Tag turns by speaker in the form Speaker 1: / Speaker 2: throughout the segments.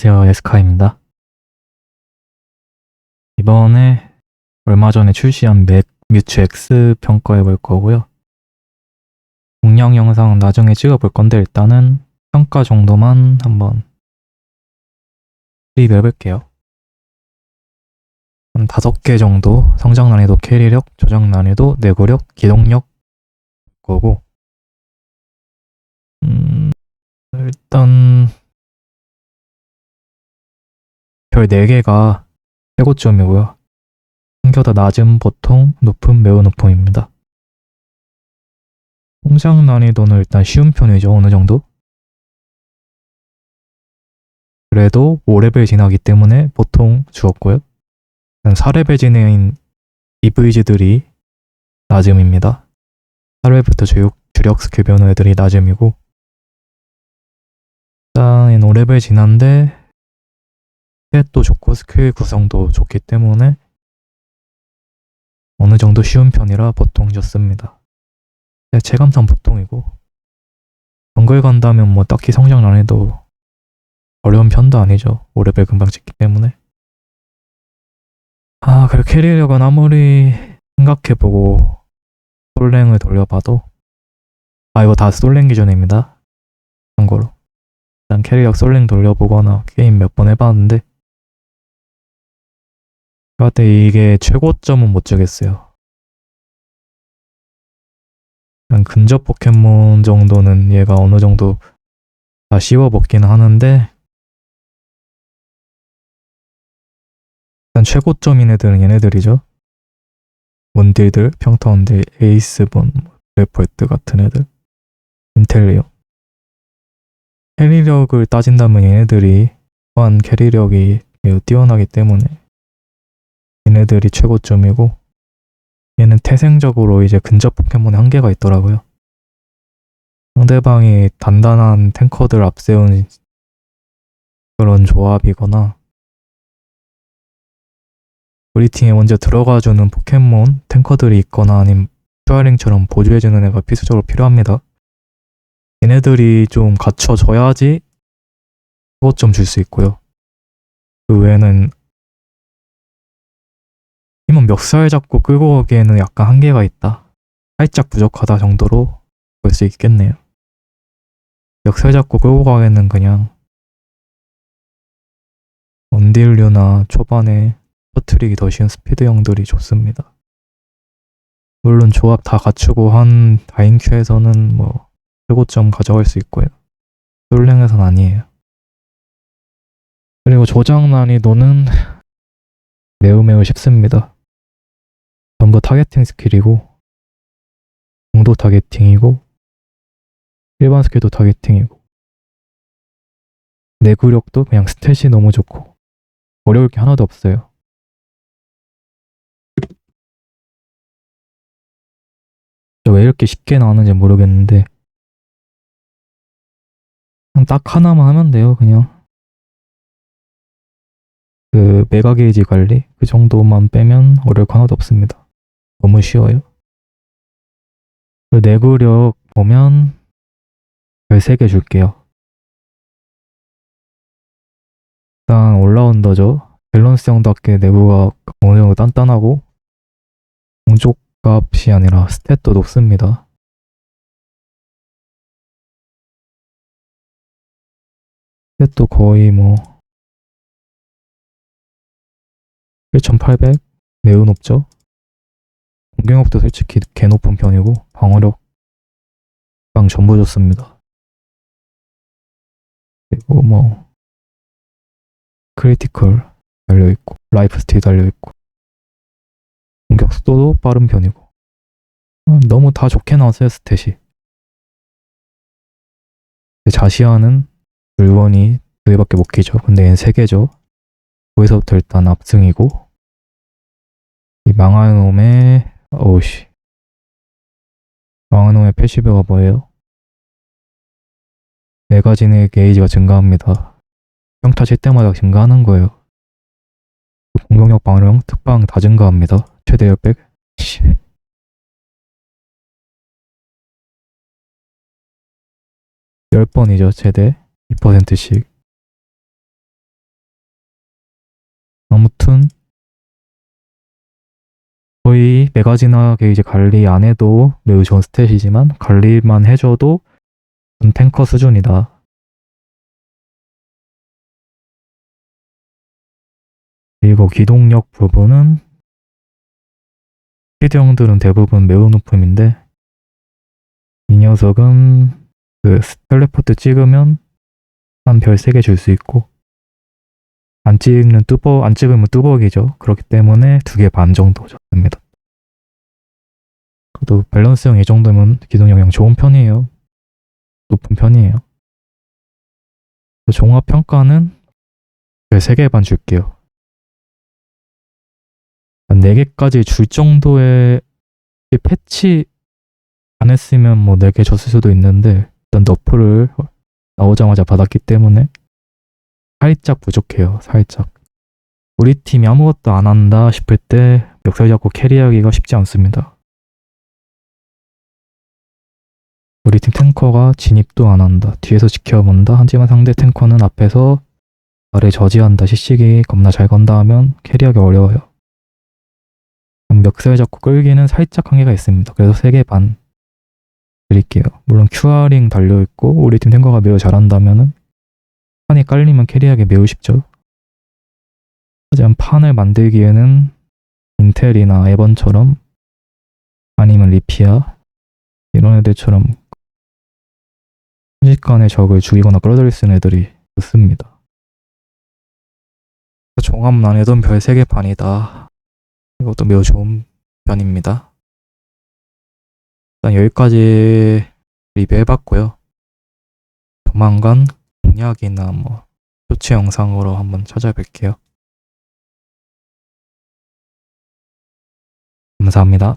Speaker 1: 안녕하세요. 에스카입니다. 이번에 얼마 전에 출시한 맥 뮤츠 X 평가해 볼 거고요. 공략 영상 나중에 찍어 볼 건데 일단은 평가 정도만 한번 리뷰해 볼게요. 한 다섯 개 정도 성장 난이도 캐리력, 조작 난이도, 내구력, 기동력 거고 음, 일단 별 4개가 최고점이고요. 한겨다 낮음, 보통, 높음, 매우 높음입니다. 성장 난이도는 일단 쉬운 편이죠, 어느 정도. 그래도 5레벨 지나기 때문에 보통 주었고요. 4레벨 진행 EVG들이 낮음입니다. 4레벨부터 주력, 주력 스킬 변호 애들이 낮음이고 일단 5레벨 지난데 도 좋고 스킬 구성도 좋기 때문에 어느 정도 쉬운 편이라 보통 좋습니다. 네, 체감상 보통이고 정글 간다면 뭐 딱히 성장 난이도 어려운 편도 아니죠. 5레벨 금방 찍기 때문에 아 그리고 캐리력은 아무리 생각해보고 솔랭을 돌려봐도 아 이거 다 솔랭 기준입니다. 참고로 일단 캐리력 솔랭 돌려보거나 게임 몇 번 해봤는데 저한테 이게 최고점은 못 주겠어요. 그냥 근접 포켓몬 정도는 얘가 어느 정도 다 씹어먹긴 하는데 일단 최고점인 애들은 얘네들이죠. 몬딜들, 평타원들, 에이스본, 레포트 같은 애들, 인텔리온. 캐리력을 따진다면 얘네들이 또한 캐리력이 매우 뛰어나기 때문에 얘네들이 최고점이고 얘는 태생적으로 이제 근접 포켓몬의 한계가 있더라고요. 상대방이 단단한 탱커들 앞세운 그런 조합이거나 우리 팀에 먼저 들어가주는 포켓몬 탱커들이 있거나 아니면 슈아링처럼 보조해주는 애가 필수적으로 필요합니다. 얘네들이 좀 갖춰져야지 최고점 줄수 있고요. 그 외에는 힘은 멱살 잡고 끌고 가기에는 약간 한계가 있다. 살짝 부족하다 정도로 볼 수 있겠네요. 멱살 잡고 끌고 가기에는 그냥 원딜류나 초반에 터트리기 더 쉬운 스피드형들이 좋습니다. 물론 조합 다 갖추고 한 다인큐에서는 뭐 최고점 가져갈 수 있고요. 솔랭에선 아니에요. 그리고 조작 난이도는 매우 매우 쉽습니다. 전부 타겟팅 스킬이고 공도 타겟팅이고 일반 스킬도 타겟팅이고 내구력도 그냥 스탯이 너무 좋고 어려울 게 하나도 없어요. 왜 이렇게 쉽게 나오는지 모르겠는데 그냥 딱 하나만 하면 돼요 그냥 그 메가 게이지 관리 그 정도만 빼면 어려울 거 하나도 없습니다. 너무 쉬워요. 그 내구력 보면 별 3개 줄게요. 일단 올라운더죠. 밸런스형 답게 내부가 어느 정도 단단하고 공족 값이 아니라 스탯도 높습니다. 스탯도 거의 뭐 1800 매우 높죠. 공격력도 솔직히 개 높은 편이고 방어력 방 전부 좋습니다. 그리고 뭐 크리티컬 달려있고 라이프 스틸 달려있고 공격 속도도 빠른 편이고 음, 너무 다 좋게 나왔어요 스탯이. 자시아는 물건이 두 개밖에 못 끼죠. 근데 얘는 세 개죠. 거기서부터 일단 압승이고 이 망할 놈의 망한 놈의 패시브가 뭐예요? 네 가지의 게이지가 증가합니다. 평타 칠 때마다 증가하는 거예요. 공격력 방어력 특방 다 증가합니다. 최대 10백. 10번이죠, 최대. 2%씩. 아무튼 거의 메가지나게 이제 관리 안 해도 매우 좋은 스탯이지만 관리만 해줘도 은 탱커 수준이다. 그리고 기동력 부분은 피드형들은 대부분 매우 높음인데 이 녀석은 그 텔레포트 찍으면 한 별 3개 줄 수 있고 안 찍는 뚜벅 안 찍으면 뚜벅이죠. 그렇기 때문에 두 개 반 정도 줬습니다. 그래도 밸런스형 이 정도면 기동 영향 좋은 편이에요. 높은 편이에요. 종합 평가는 별 3개 반 줄게요. 한 4개까지 줄 정도의 패치 안 했으면 뭐 4개 줬을 수도 있는데 일단 너프를 나오자마자 받았기 때문에 살짝 부족해요. 살짝. 우리 팀이 아무것도 안 한다 싶을 때 멱살 잡고 캐리하기가 쉽지 않습니다. 우리 팀 탱커가 진입도 안 한다. 뒤에서 지켜본다. 하지만 상대 탱커는 앞에서 아래 저지한다. 시식이 겁나 잘 건다 하면 캐리하기 어려워요. 멱살 잡고 끌기는 살짝 한계가 있습니다. 그래서 3개 반 드릴게요. 물론 QR링 달려있고 우리 팀 탱커가 매우 잘한다면은 판이 깔리면 캐리하기 매우 쉽죠. 하지만 판을 만들기에는 인텔이나 에번처럼 아니면 리피아 이런 애들처럼 순식간에 적을 죽이거나 끌어들일 수 있는 애들이 좋습니다. 종합 난이도는 별 3개 반이다. 이것도 매우 좋은 편입니다. 일단 여기까지 리뷰해봤고요. 조만간 공약이나 뭐 쇼츠 영상으로 한번 찾아뵐게요. 감사합니다.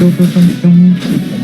Speaker 1: 嘟嘟嘟嘟